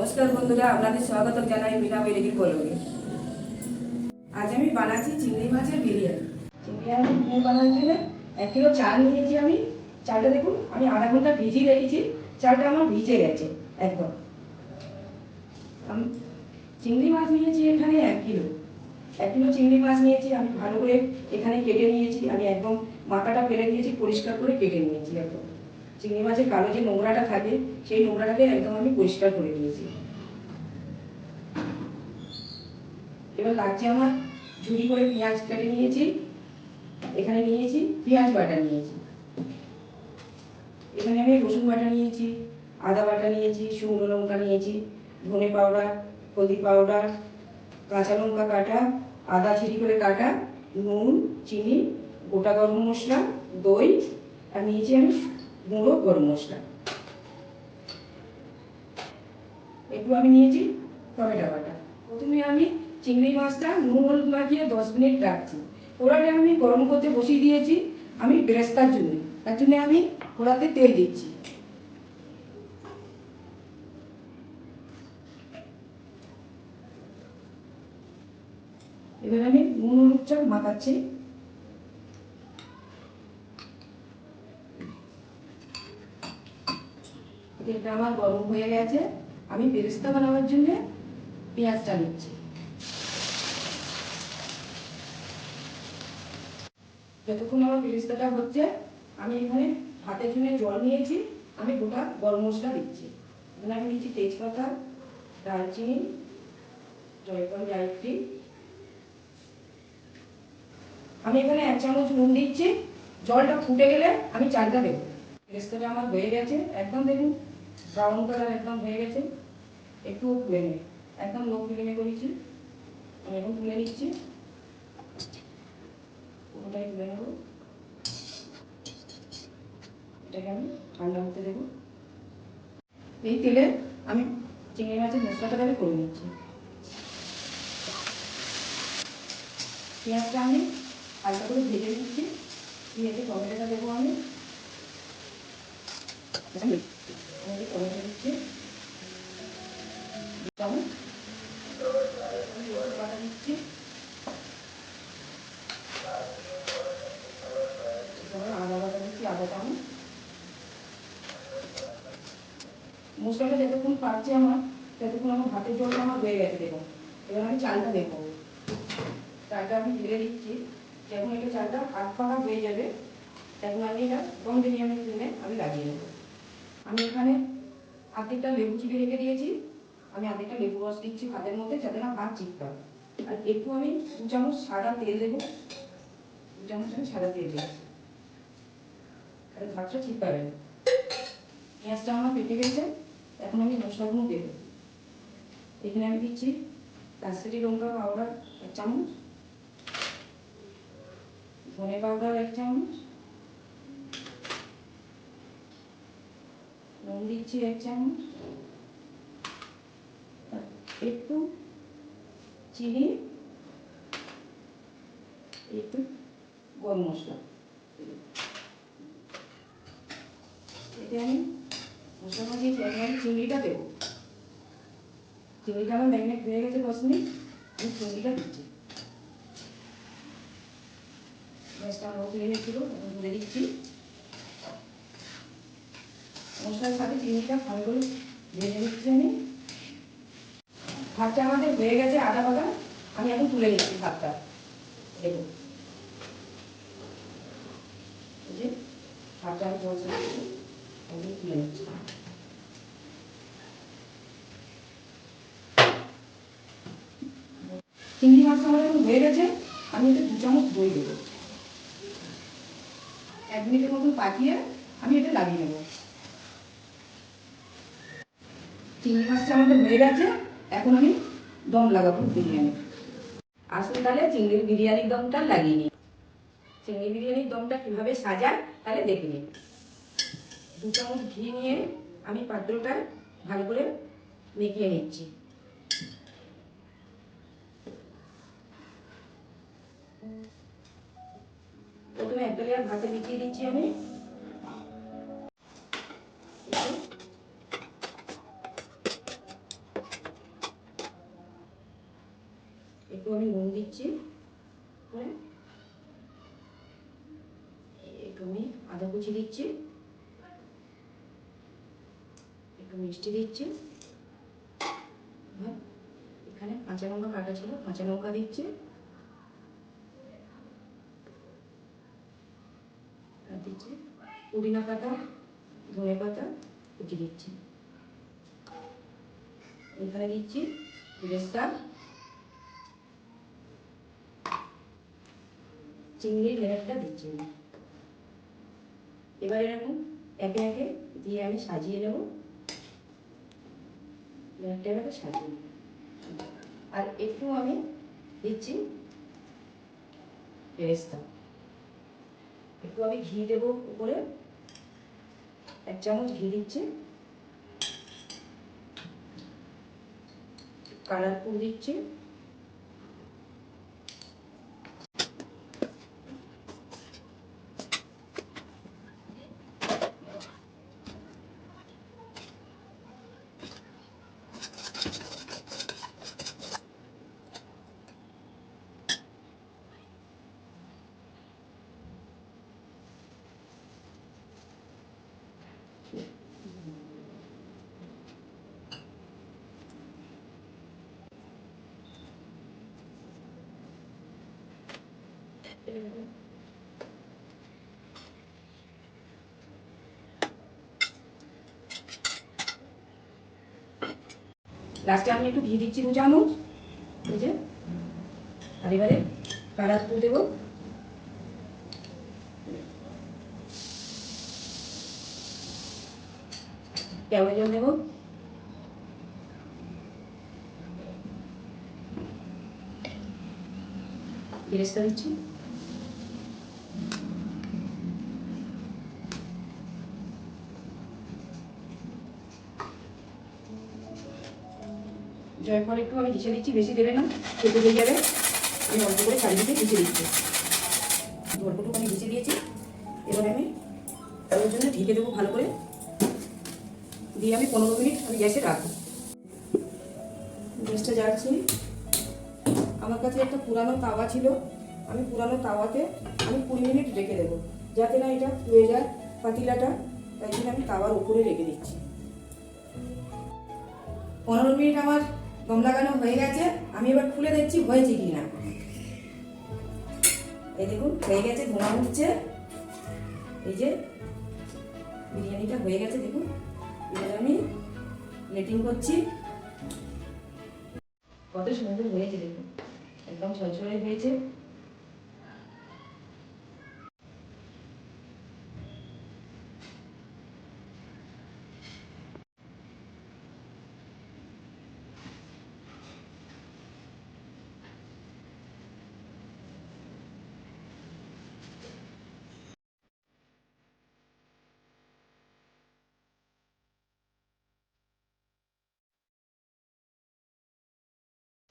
নমস্কার বন্ধুরা, আপনাদের স্বাগত জানাই মিনা বেরিগির পলকে আজ আমি বানাচ্ছি চিংড়ি মাছের বিরিয়ানি। চিংড়ি মাছের বানানোর জন্য এক কিলো চাল নিয়েছি আমি। চালটা দেখুন, আমি আধা ঘণ্টা ভিজিয়ে রেখেছি। চালটা আমার ভিজে গেছে, একদম। আমি, চিংড়ি মাছ নিয়েছি এখানে এক কিলো। এক কিলো চিংড়ি মাছ নিয়েছি, আমি ভালো করে এখানে কেটে নিয়েছি। আমি একদম মাথাটা ফেলে দিয়েছি, পরিষ্কার করে কেটে নিয়েছি, একদম। চিংড়ি মাছের কালো যে নোংরাটা থাকে, সেই নোংরাটাকে একদম আমি পরিষ্কার করে নিয়েছি। এবার লাগছে আমার ঝুড়ি করে পেঁয়াজ কেটে নিয়েছি, এখানে নিয়েছি পেঁয়াজ বাটা নিয়েছি। এখানে আমি রসুন বাটা নিয়েছি, আদা বাটা নিয়েছি, শুকনো লঙ্কা নিয়েছি, ধনে পাউডার, হলদি পাউডার, কাঁচা লঙ্কা কাটা, আদা ছিঁড়ি করে কাটা, নুন, চিনি, গোটা গরম মশলা, দই, আর নিয়েছি আমি গুঁড়ো গরম মশলা। একটু আমি নিয়েছি টমেটো বাটা। প্রথমে আমি চিংড়ি মাছটা নুন হলুদ মাখিয়ে দশ মিনিট রাখছি। ওরাটা আমি গরম করতে বসিয়ে দিয়েছি আমি বেরেস্তার জন্য। তার জন্য আমি ওরাতে তেল দিচ্ছি। এবার আমি নুন হলুদটা মাখাচ্ছি। তেলটা আমার গরম হয়ে গেছে, আমি বেরেস্তা বানাবার জন্য পেঁয়াজটা নিচ্ছি। যতক্ষণ আমার বেরেস্তাটা হচ্ছে, আমি এখানে হাতের জন্য জল নিয়েছি, আমি গোটা গরম মশলা দিচ্ছি। এখানে আমি নিচ্ছি তেজপাতা, দারচিনি, জয়ফল, জায়ত্রী। আমি এখানে এক চামচ নুন দিচ্ছি, জলটা ফুটে গেলে আমি চালটা দেবো। বেরেস্তাটা আমার হয়ে গেছে, একদম দেখুন ব্রাউন কালার একদম হয়ে গেছে। একটু তুলে একদম লো ফ্লেমে করেছি। আমি এখন তুলে নিচ্ছি। পুরোটাই তুলে নেব। এটাকে আমি ঠান্ডা হতে দেবো। এই তেলে আমি চিংড়ি মাছের মশলাটা আমি করে নিচ্ছি। পেঁয়াজটা আমি হালকা করে ভেজে নিচ্ছি। পেঁয়াজে টমেটোটা দেবো আমি। আমি টমেটো দিচ্ছি চামচ বাটা দিচ্ছি আদা বাটা দিচ্ছি আদা চামচ মশলাটা যতক্ষণ পাচ্ছে আমার, ততক্ষণ আমার ভাতের জলটা আমার হয়ে গেছে দেখুন এবার আমি চালটা দেখব। চালটা আমি ঢেলে দিচ্ছি। যখন এটা চালটা হাত পাকা হয়ে যাবে, তখন আমি এটা দম বিরিয়ানির জন্য আমি লাগিয়ে নেব। আমি এখানে আর্ধেকটা লেবু চিপে রেখে দিয়েছি। আমি আর্ধেকটা লেবু রস দিচ্ছি ভাতের মধ্যে যাতে না ভাত চিপকায় আর একটু আমি দু চামচ সাদা তেল দেবো। দু চামচ আমি সাদা তেল দিচ্ছি। তাহলে ভাতটা চিপকাবে। পেঁয়াজটা আমার পেটে গেছে। এখন আমি মশলাগুলো দেবো। এখানে আমি দিচ্ছি কাশ্মীরি লঙ্কা পাউডার এক চামচ। ধনে পাউডার এক চামচ। নুন দিচ্ছি এক চামচ একটু চিনি একটু গরম মশলা এতে আমি মশলা চিংড়িটা দেবো চিংড়িটা আমার ম্যাগনেট হয়ে গেছে মিনিট আমি চিংড়িটা দিচ্ছি গ্যাসটা আমার ছিল দিচ্ছি মশলার সাথে চিনিটা করে ভেজে নিচ্ছি আমি। ভাতটা আমাদের হয়ে গেছে আদা বাদা আমি এখন তুলে নিচ্ছি ভাতটা। দেখুন। যে ভাতটা আমি তুলে নিচ্ছি। চিংড়ি মাছটা আমার এখন হয়ে গেছে। আমি এটা দু চামচ দই দেবো। এক মিনিটের মতন পাকিয়ে আমি এটা লাগিয়ে নেব। চিংড়ি মাছটা আমাদের হয়ে গেছে, এখন আমি দম লাগাবো বিরিয়ানি আসুন তাহলে চিংড়ির বিরিয়ানির দমটা লাগিয়ে নিই। চিংড়ি বিরিয়ানির দমটা কীভাবে সাজায় তাহলে দেখে নিন। দু চামচ ঘি নিয়ে আমি পাত্রটা ভালো করে মেখিয়ে নিচ্ছি। প্রথমে একটা লেয়ার ভাতে মিশিয়ে দিচ্ছি আমি। একটু আমি আদা কুচি দিচ্ছি, একটু মিষ্টি দিচ্ছি। এখানে কাঁচা লঙ্কা কাটা ছিল, কাঁচা লঙ্কা দিচ্ছি। দিচ্ছি পুদিনা পাতা, ধনে পাতা, কুচি দিচ্ছি। এখানে দিচ্ছি বেরেস্তা চিংড়ির লেয়ারটা দিচ্ছি। এবার এরকম একে একে দিয়ে আমি সাজিয়ে নেব। লেয়ারটা এভাবে সাজিয়ে আর একটু আমি দিচ্ছি বেরেস্তা একটু আমি ঘি দেবো উপরে। এক চামচ ঘি দিচ্ছি। কালারফুল দিচ্ছি। লাস্টে আমি একটু ঘি দিচ্ছি দু চামচ। এই যে আর এবারে কালারফুল দেবো। জল দেবো বেরেস্তা দিচ্ছি জয়ফল একটু আমি ঘিষে দিচ্ছি বেশি দেবে না খেতে হয়ে যাবে আমি অল্প করে চারিদিকে ঘিষে দিচ্ছি অল্পটুকু আমি ঘিষে দিয়েছি এবার আমি ওর জন্য ঢেকে দেবো ভালো করে দিয়ে আমি পনেরো মিনিট আমি গ্যাসে রাখব। গ্যাসটা জ্বালছি। আমার কাছে একটা পুরানো তাওয়া ছিল। আমি পুরানো তাওয়াতে আমি কুড়ি মিনিট রেখে দেবো। যাতে না এটা পুড়ে যায় পাতিলাটা, তাই জন্য আমি তাওয়ার উপরে রেখে দিচ্ছি। পনেরো মিনিট আমার দম লাগানো হয়ে গেছে। আমি এবার খুলে দেখছি হয়েছে কি না। এই দেখুন, হয়ে গেছে, ধোঁয়া উঠছে। এই যে বিরিয়ানিটা হয়ে গেছে, দেখুন। এবার আমি প্লেটিং করছি। কত সুন্দর হয়েছে দেখুন। একদম ঝরঝরে হয়েছে।